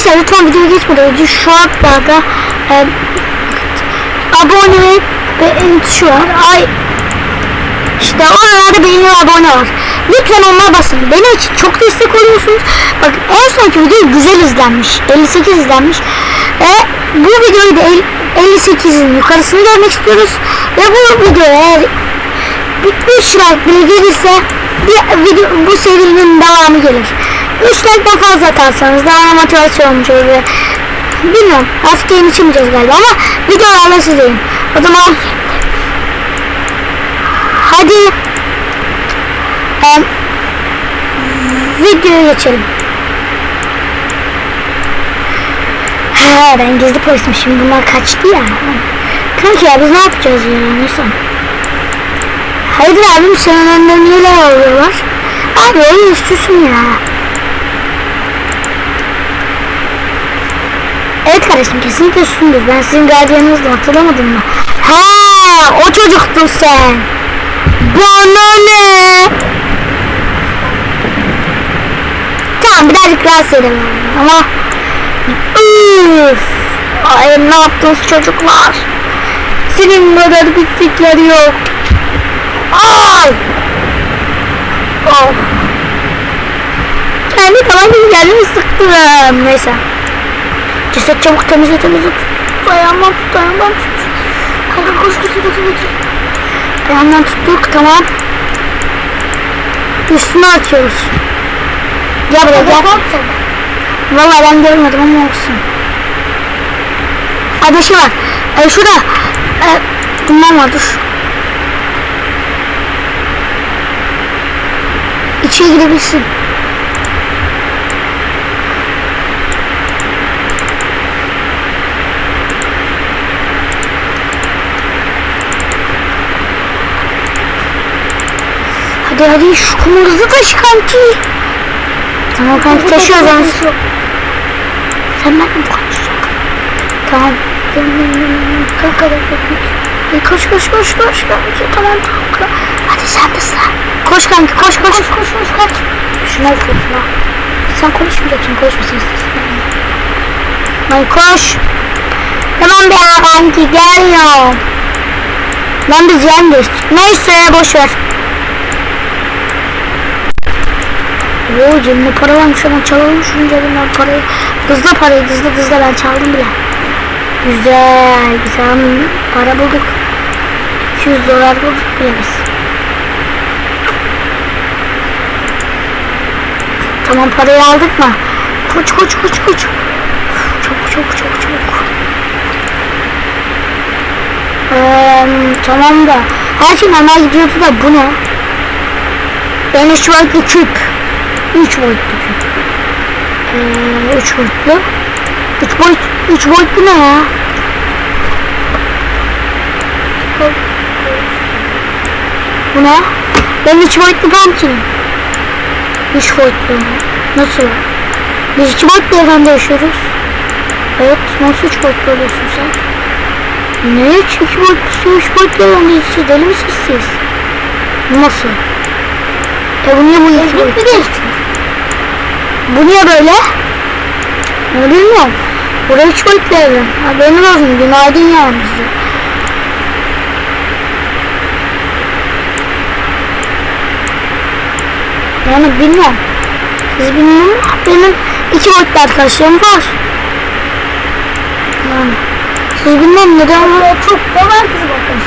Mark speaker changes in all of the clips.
Speaker 1: Arkadaşlar lütfen videoya geçmeden önce şu altlarda e, abone ve beğeni tuşu var. Ay işte oralarda beğeni ve abone var. Lütfen onlara basın. Benim için çok destek oluyorsunuz. Bak en sonki video güzel izlenmiş. 58 izlenmiş. Ve bu videoyu da el- 58'in yukarısını görmek istiyoruz. Ve bu video eğer bir 3 like bile gelirse bir video, bu serinin devamı gelir. 3 like'dan fazla atarsanız daha motivasyon olmuş olur bilmiyorum artık yeni çıkmayacağız galiba ama videolarla sizeyim. O zaman hadi em, videoya geçelim. Ha, ben gizli polisim şimdi bunlar kaçtı ya. Kanka ya biz ne yapacağız ya neyse. Hayır abim senin önünde niye alıyorlar? Abi öyle istiyorsun ya. Kardeşim kesinlikle üstündür. Ben sizin gardiyanınızdım hatırlamadın mı? Ha, o çocuktun sen. Bana ne? Tamam birazcık rahatsız edemem ama Üf. Ay ne yaptınız çocuklar? Senin kadar pislikleri yok. Ay! Of. Kendi gibi kendimi sıktım. Neyse. Ceset çabuk temizle temizle tut. Ayağımdan tut ayağımdan tut. Kanka koş tut tut tut. Ayağımdan tuttuk tamam. Üstüne atıyoruz. Gel buraya gel. Valla ben görmedim ama olsun. Şey var. E, şurada. E, bundan var dur. İçeri girebilirsin. Hadi şu kumu hızlı taşı kanki. Tamam kanki taşıyoruz onu. Sen benimle mi konuşacaksın? Tamam. Kalk kalk. Hey, koş koş koş koş kanki. Tamam tamam. Hadi sen de sıra. Koş kanki koş koş. Koş koş koş kaç. Şuna oku şuna. Sen konuşmayacaksın konuşmasın istersen. Hadi koş. Tamam be kanki gelmiyorum. Ben biz geçtik. Neyse boş Oo cebimde para varmış ama çalalım şunun cebinden parayı. Hızla parayı hızla hızla ben çaldım bile. Güzel güzel para bulduk. 200 dolar bulduk bile biz. Tamam parayı aldık mı? Koç koç koç koç. Çabuk çabuk çabuk çabuk. Ee, tamam da her şey normal gidiyordu da bu ne? Ben üç boyutlu küp. Üç boyutlu küp. Ee, üç boyutlu. Üç boyut, üç boyutlu ne ya? Bu ne? Ben üç boyutlu pumpkinim. Üç boyutlu. Nasıl? Biz iki boyutlu evrende yaşıyoruz. Evet, nasıl üç boyutlu oluyorsun sen? Ne üç, iki boyutlu, üç boyutlu evrende yaşıyor? Deli misiniz siz? Nasıl? E bu niye bu iki boyutlu? Bu niye böyle? Ne bilmiyorum. Buraya üç boyutlu evren. Haberin olsun. Günaydın yani size. Yani bilmiyorum. Siz bilmiyorum benim iki boyutlu arkadaşlarım var. Yani. Siz bilmem neden var. Çok da var kız bakın.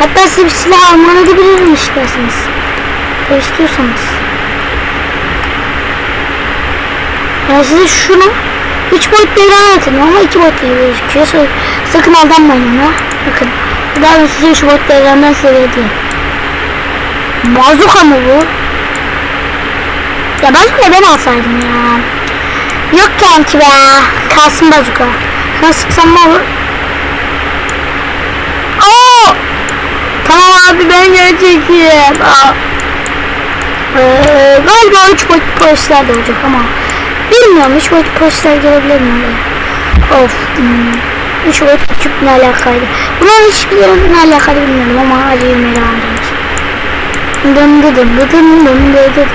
Speaker 1: Hatta size bir silah alman edebilirim isterseniz. İstiyorsanız. Ben size şunu üç boyutlu ilan ettim ama iki boyutlu gibi gözüküyor. Sa- Sakın aldanmayın ona. Bakın. Bu da ben size üç boyutlu evrenden size hediye. Bazuka mı bu? Ya bazukayı ben alsaydım ya. Yok kanki be. Kalsın bazuka. Nasıl sıksam ne olur? Oo! Tamam abi ben gerçekiyim. Ee, galiba üç boyutlu polisler de olacak ama bilmiyorum üç boyutlu polisler gelebilir mi oraya? Of. Hmm. Üç boyutlu küp ne alakaydı? Bunların hiçbirinin ne alakalı bilmiyorum ama yürümeye devam ediyoruz. Dın dı dın dı dın dın dı dı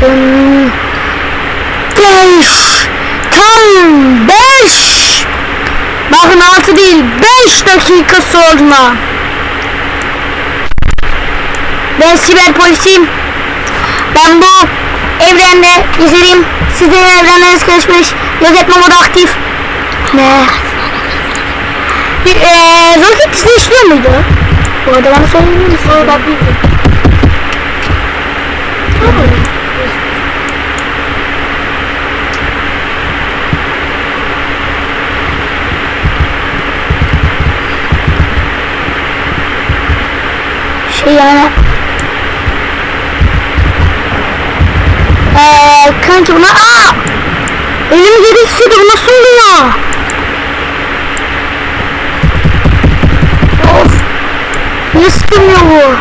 Speaker 1: dın. Dış. Son 5 Bakın 6 değil 5 dakika sonra Ben siber polisiyim Ben bu evrende gezerim Sizin evrenleriniz karışmış Gözetme modu aktif Ne? Eee roket size işliyor muydu? Bu arada bana söyleyebilir misiniz? O da bildim. Şey yani Eee kanka buna aa Elim geri istedi bu nasıl oluyor? Of Niye sıkılmıyor bu?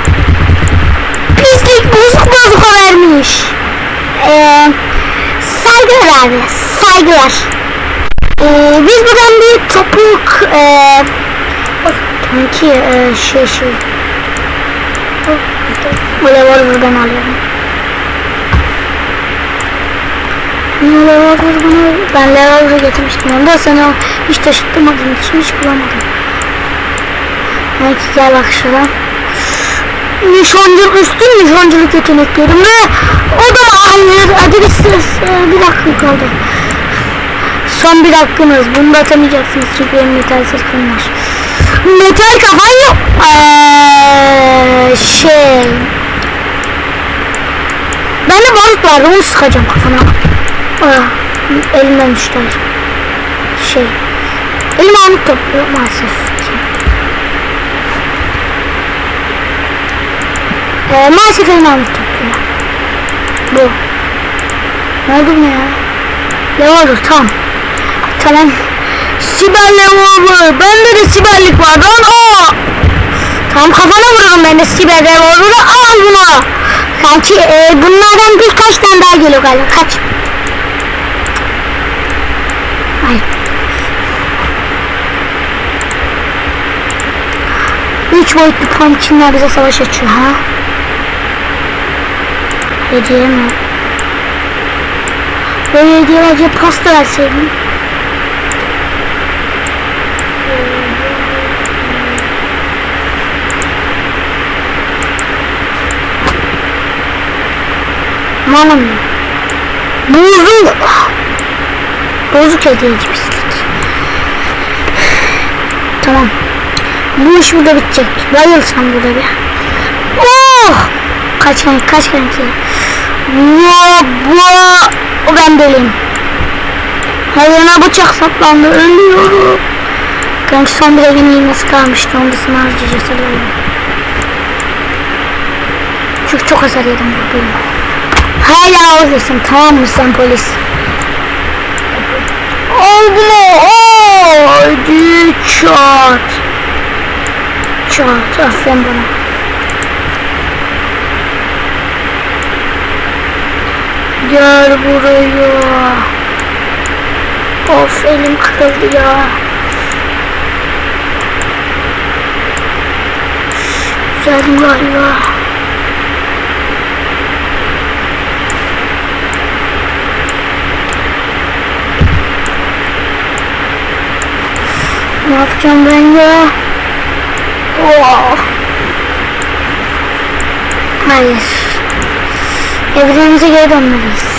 Speaker 1: Pislik bozuk bozuka vermiş. Ee, saygılar abi. Saygılar. Ee, biz buradan bir topuk ee, sanki ee, şey şey bu buradan alıyorum. Level bunu ben level getirmiştim onu da sana hiç taşıtmadığım için hiç bulamadım. Belki gel bak şuradan. Nişancılık üstün nişancılık yeteneklerim ve o da hayır hadi bir, bir, bir dakika kaldı. Son bir hakkınız. Bunu da atamayacaksınız çünkü benim metalsiz kılmış. Metal kafan yok. Ee, şey. Ben de balık vardı onu sıkacağım kafana. Düştü. Şey. Elime anlık topluyor maalesef. Ee, maalesef elime anlık topluyor. Bu. Ne oldu buna ya? Levolver tam. Tamam. Siber Levolver. Bende de siberlik var. Lan o. Tamam kafana vururum ben de siber Levolver'ı. Al bunu. Kanki e, bunlardan birkaç tane daha geliyor galiba. Kaç? Ay. Üç boyutlu pumpkinler bize savaş açıyor ha. Hediye mi? Böyle hediyelerce pasta verseydim. Malum. Bozuk. Bozuk hediye gibislik. Tamam. Bu iş burada bitecek. Bayılsam burada bir. Oh! Kaç kaç kanki. Wow, wow. O ben böyleyim. Hayırına bıçak saplandı. Ölüyorum. Kanki son bir evin iğnesi kalmıştı. Onu da sana harcayacağız. Çünkü çok hasar yedim buradayım. Hala oradasın tamam mı sen polis? Oldu mu? Oo, Hadi çat. Çat. Aferin bana. Gel buraya. Of elim kırıldı ya. Güzeldim galiba. Ne yapacağım ben ya? Oh. Hayır. Evrenimize geri dönmeliyiz.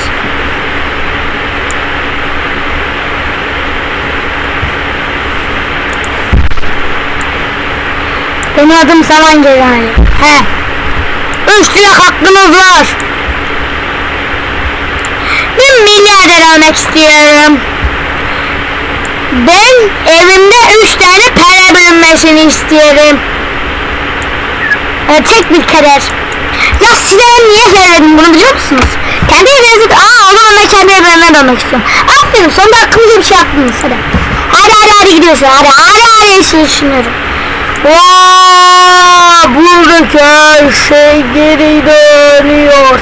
Speaker 1: Benim adım Saman Cezayir. He. Üç dilek hakkınız var. Ben milyarder olmak istiyorum. Ben evimde üç tane para bölünmesini istiyorum. Ee, tek bir karar. Ya size ben niye söyledim bunu biliyor musunuz? Kendi evinize... Aa o zaman ben kendi evime dönmek istiyorum. Aferin sonunda akıllıca bir şey yaptınız hadi. Hadi hadi hadi gidiyorsun hadi hadi hadi işte düşünüyorum. Vaa buradaki her şey geri dönüyor.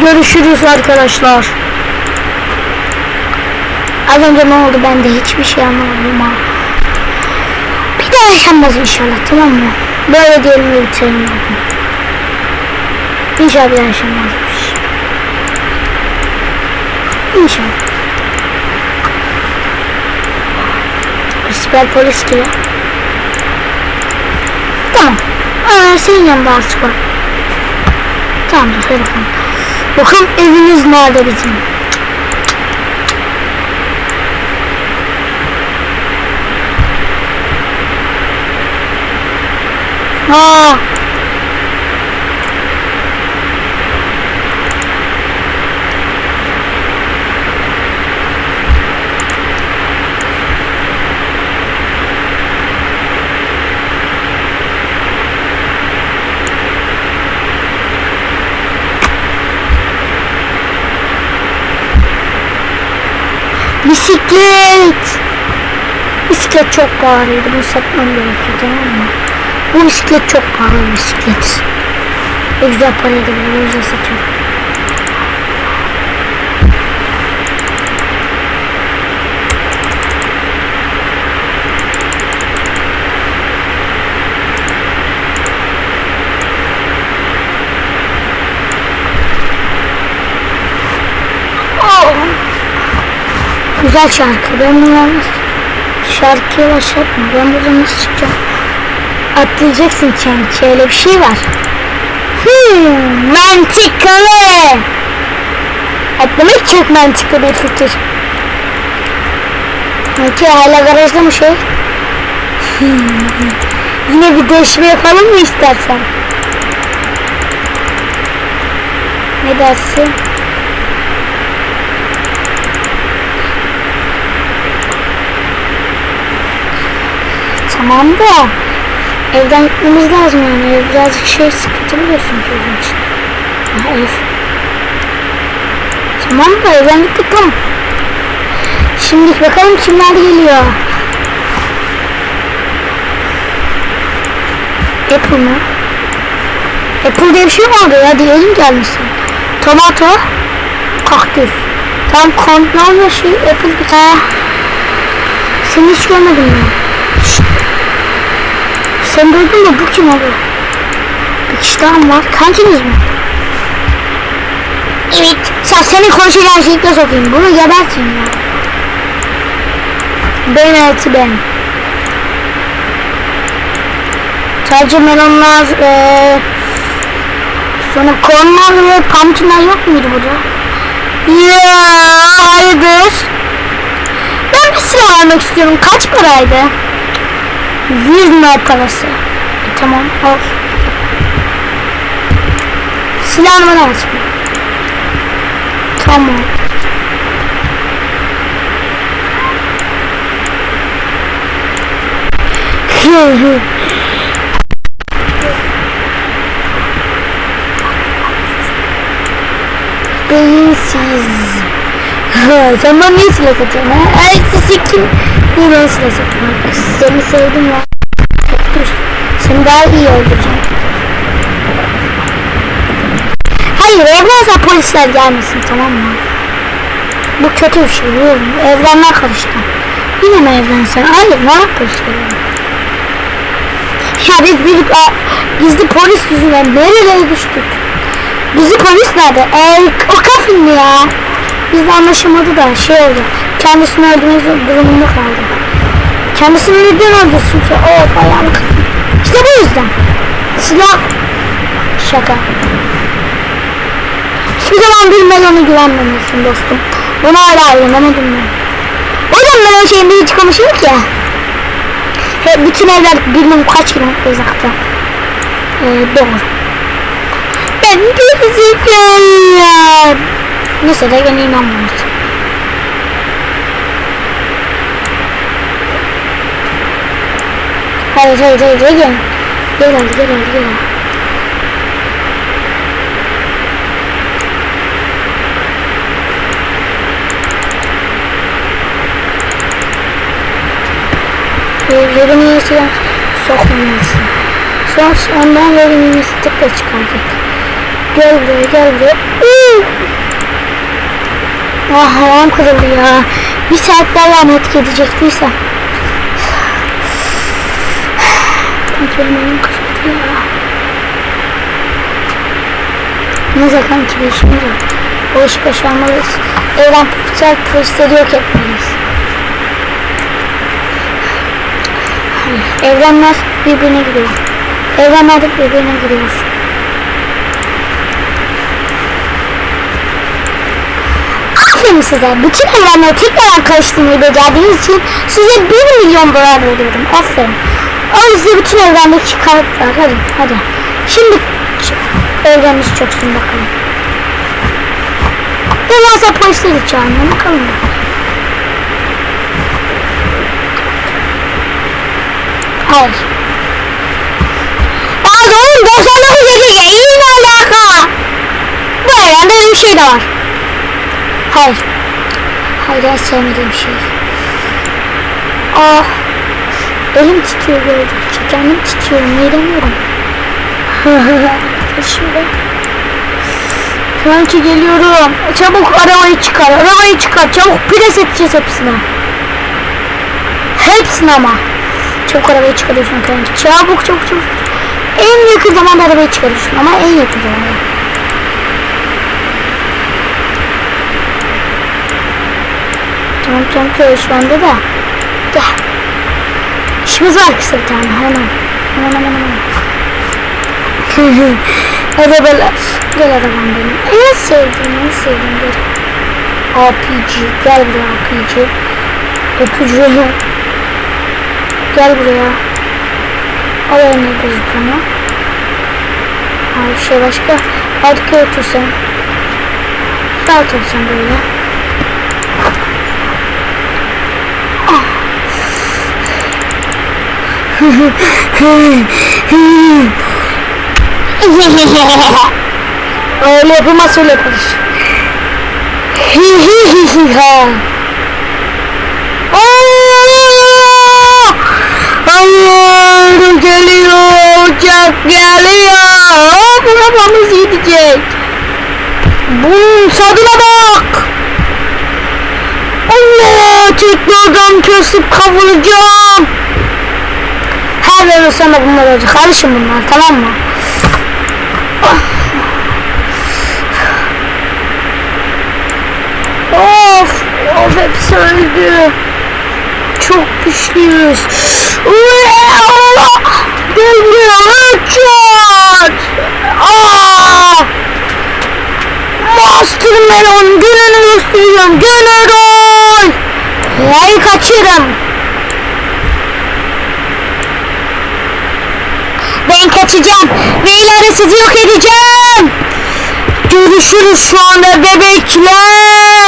Speaker 1: Görüşürüz arkadaşlar. Az önce ne oldu ben de hiçbir şey anlamadım ha. Bir daha yaşanmaz inşallah tamam mı? Böyle diyelim lütfen. İnşallah bir yaşamazmış. Şey İnşallah. Süper polis gibi. Tamam. Aa, senin yanında artık var. Tamam dur hadi bakalım. Bakalım evimiz nerede bizim? Aa. Bisiklet. Bisiklet çok pahalıydı. Bunu satmam gerekiyor tamam mı? Bu bisiklet çok pahalı bir bisiklet. O güzel paraydı bunu o yüzden satıyorum. Güzel şarkı. Ben bunu yalnız şarkıya başlatma. Ben buradan nasıl çıkacağım? Atlayacaksın çünkü öyle bir şey var. Hmm, mantıklı. Atlamak çok mantıklı bir fikir. Peki hala garajda mı şey? Hmm, Yine bir değişme yapalım mı istersen? Ne dersin? Tamam da evden gitmemiz lazım yani. Ev birazcık şey sıkıntı biliyorsun çocuğun için. Ha, ev. Tamam da evden gittik tamam. Şimdi bakalım kimler geliyor. Apple mı? Apple diye bir şey vardı ya diyelim gelmesin. Tomato. Kaktüs. Tam kontrol şey Apple bir tane. Seni hiç görmedim ben. Sen duydun mu bu kim abi? Bir kişi daha mı var? Kankiniz mi? Evet. Sen seni konuşacağın şekle sokayım. Bunu gebertin ya. Ben elti ben. Sadece melonlar, ee, sonra kornlar ve pumpkinler yok muydu burada? Yeah, hayırdır? Ben bir silah almak istiyorum. Kaç paraydı? 100 lira parası. E, tamam al. Silahını bana aç. Tamam. Hı hı. Beyinsiz. Sen bana niye silah satıyorsun ha? Ay sizi kim? Niye bana silah satıyorsun? Seni sevdim ya. Dur. Seni daha iyi öldüreceğim. Hayır evlense polisler gelmesin tamam mı? Bu kötü bir şey biliyorum. Evlenme karıştı. Yine mi evlensen? Hayır ne yapıyorsun? Ya biz bir gizli polis yüzünden nerelere düştük? Gizli polis nerede? Ee, o kafin mi ya? Bizle anlaşamadı da şey oldu. Kendisini öldürmek durumunda kaldı. Kendisini neden öldürsün ki? O bayağı İşte bu yüzden. Silah. Şaka. Hiçbir zaman bir melona güvenmemelisin dostum. Bunu hala öğrenemedim ben. O yüzden melon şeyinde hiç konuşuyor ki. He, bütün evler bilmem kaç kilometre uzakta. Ee, doğru. Ben bir zekalı. Neyse de gene inanmıyoruz. Hayır hayır hayır gel. Gel gel gel. hadi. Verim iyisi sokmamalısın. Sonra ondan verim iyisi tıkla çıkardık. Gel buraya gel buraya. Ah ayağım kırıldı ya. Bir saat daha rahmet gidecektiysem. Kanki benim elim kırıldı ya. Neyse kanki bir işimiz var. O işi başarmalıyız. Evren profesyonel polisleri yok etmeliyiz. Evrenler birbirine giriyor. Evrenler birbirine giriyor. Aferin size. Bütün evrenleri tekrar karıştırmayı becerdiğiniz için size 1 milyon dolar veriyorum. Aferin. Al size bütün evrendeki kartlar. Hadi hadi. Şimdi ç- evrenimiz çöksün bakalım. Devasa polisleri çağırın. Bakalım. Hayır. Pardon 99 gezegen ne alaka? Bu evrende öyle bir şey de var. Hayır en sevmediğim şey. Ah. Elim titriyor gördükçe. Canım titriyor. Midemiyorum. Şöyle. Sanki geliyorum. Çabuk arabayı çıkar. Arabayı çıkar. Çabuk pres edeceğiz hepsine. Hepsini ama. Çabuk arabayı çıkarıyorsun kanki. Çabuk çabuk çabuk. En yakın zamanda arabayı çıkarıyorsun ama en yakın zamanda. Tamam tamam köy şu anda da. Gel. İşimiz var kısa bir tane hemen. Hemen hemen hemen. Arabalar. Gel arabam benim. En sevdiğim en sevdiğim bir. RPG. Gel buraya RPG. Öpücüğü. Gel buraya. Al eline gözükümü. Ay şey başka. Arkaya otursan. Rahat olsan böyle. Öyle yapılmaz öyle yapılır. Hayır geliyor uçak geliyor. Arabamız gidecek. Bunun tadına bak. Allah tekrardan kesip kavuracağım. Her yerde sana bunlar olacak. Karışın bunlar tamam mı? Of of hepsi öldü. Çok güçlüyüz. Allah! Gel buraya Richard! Aa! Master Melon gününü göstereceğim. General! Neyi kaçırım? Ben kaçacağım. İleride sizi yok edeceğim. Görüşürüz şu anda bebekler.